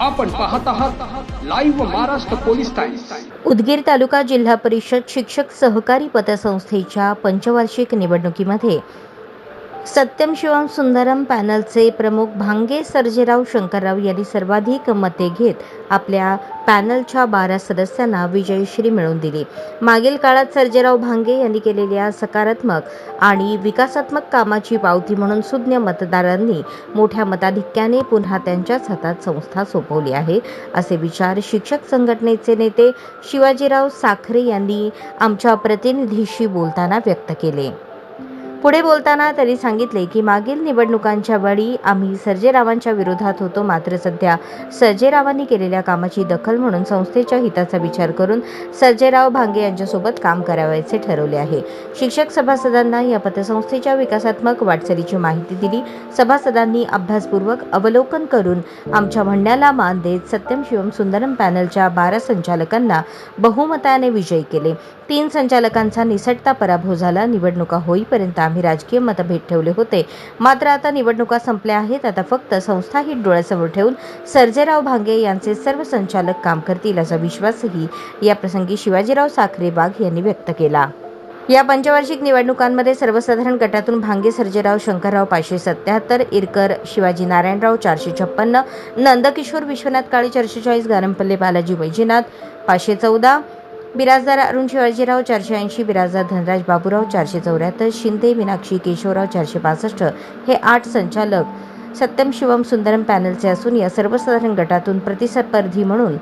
आपण पाहत आहात live Maharashtra police times Udgir taluka जिल्हा परिषद शिक्षक सहकारी पतसंस्थेच्या पंचवार्षिक निवडणुकीमध्ये सत्यम शिवम सुंदरम पॅनलचे प्रमुख भांगे सर्जेराव शंकरराव यांनी सर्वाधिक मते घेत आपल्या पॅनलच्या बारा सदस्यांना विजयश्री मिळवून दिली. मागील काळात सर्जेराव भांगे यांनी केलेल्या सकारात्मक आणि विकासात्मक कामाची पावती म्हणून सुज्ञ मतदारांनी मोठ्या मताधिक्याने पुन्हा त्यांच्याच हातात संस्था सोपवली आहे असे विचार शिक्षक संघटनेचे नेते शिवाजीराव साखरे यांनी आमच्या प्रतिनिधीशी बोलताना व्यक्त केले. पुढे बोलताना त्यांनी सांगितले की मागील निवडणुकांच्या वेळी आम्ही सर्जेरावांच्या विरोधात होतो मात्र सध्या सर्जेरावांनी केलेल्या कामाची दखल म्हणून संस्थेच्या हिताचा विचार करून सर्जेराव भांगे यांच्यासोबत काम करावयाचे ठरवले आहे. शिक्षक सभासदांना या पतसंस्थेच्या विकासात्मक वाटचालीची माहिती दिली. सभासदांनी अभ्यासपूर्वक अवलोकन करून आमच्या म्हणण्याला मान देत सत्यम शिवम सुंदरम पॅनलच्या बारा संचालकांना बहुमताने विजयी केले. तीन संचालकांचा निसटता पराभव झाला. निवडणुका होईपर्यंत आम्ही राजकीय मतभेद ठेवले होते. मात्र आता निवडणुका संपल्या आहेत. आता फक्त संस्था ही डोळ्यासमोर ठेवून सर्जेराव भांगे यांचे सर्व संचालक काम करतील असा विश्वासही या प्रसंगी शिवाजीराव साखरे बाग यांनी व्यक्त केला. या पंचवार्षिक निवडणुकांमध्ये सर्वसाधारण गटातून भांगे सर्जेराव शंकरराव पाचशे सत्याहत्तर इरकर शिवाजी नारायणराव चारशे छप्पन्न नंदकिशोर विश्वनाथ काळे चारशे चाळीस गारंपल्ले बालाजी वैजनाथ पाचशे चौदा बिराजदार अरुण शिवाजीराव चारशे ऐंशी बिराजदार धनराज बाबूराव चारशे चौऱ्याहत्तर शिंदे मीनाक्षी केशवराव चारशे पासष्ट हे आठ संचालक सत्यम शिवम सुंदरम पॅनलचे असून या सर्वसाधारण गटातून प्रतिस्पर्धी म्हणून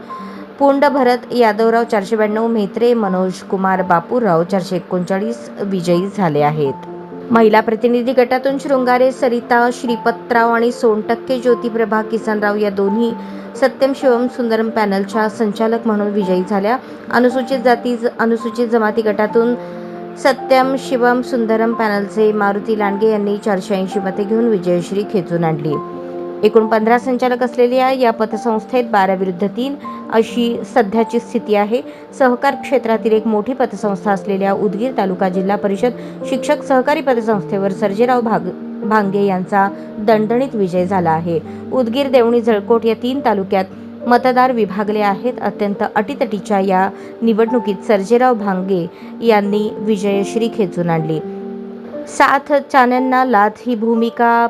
पुंड भरत यादवराव चारशे ब्याण्णव मेत्रे मनोज कुमार बापूराव चारशे एकोणचाळीस विजयी झाले आहेत. महिला प्रतिनिधी गटातून शृंगारे सरिता श्रीपतराव आणि सोनटक्के ज्योतिप्रभा किसनराव या दोन्ही सत्यम शिवम सुंदरम पॅनलच्या संचालक म्हणून विजयी झाल्या. अनुसूचित जाती अनुसूचित जमाती गटातून सत्यम शिवम सुंदरम पॅनलचे मारुती लांडगे यांनी चारशे ऐंशी मते घेऊन विजयश्री खेचून आणली. एकूण पंधरा संचालक असलेल्या या पतसंस्थेत बारा विरुद्ध तीन अशी सध्याची स्थिती आहे. सहकार क्षेत्रातील एक मोठी पतसंस्था असलेल्या उदगीर तालुका जिल्हा परिषद शिक्षक सहकारी पतसंस्थेवर सर्जेराव भाग भांगे यांचा दणदणीत विजय झाला आहे. उदगीर देवणी जळकोट या तीन तालुक्यात मतदार विभागले आहेत. अत्यंत अटीतटीच्या या निवडणुकीत सर्जेराव भांगे यांनी विजयश्री खेचून आणली. साथ चाण्यांना लाथ ही भूमिका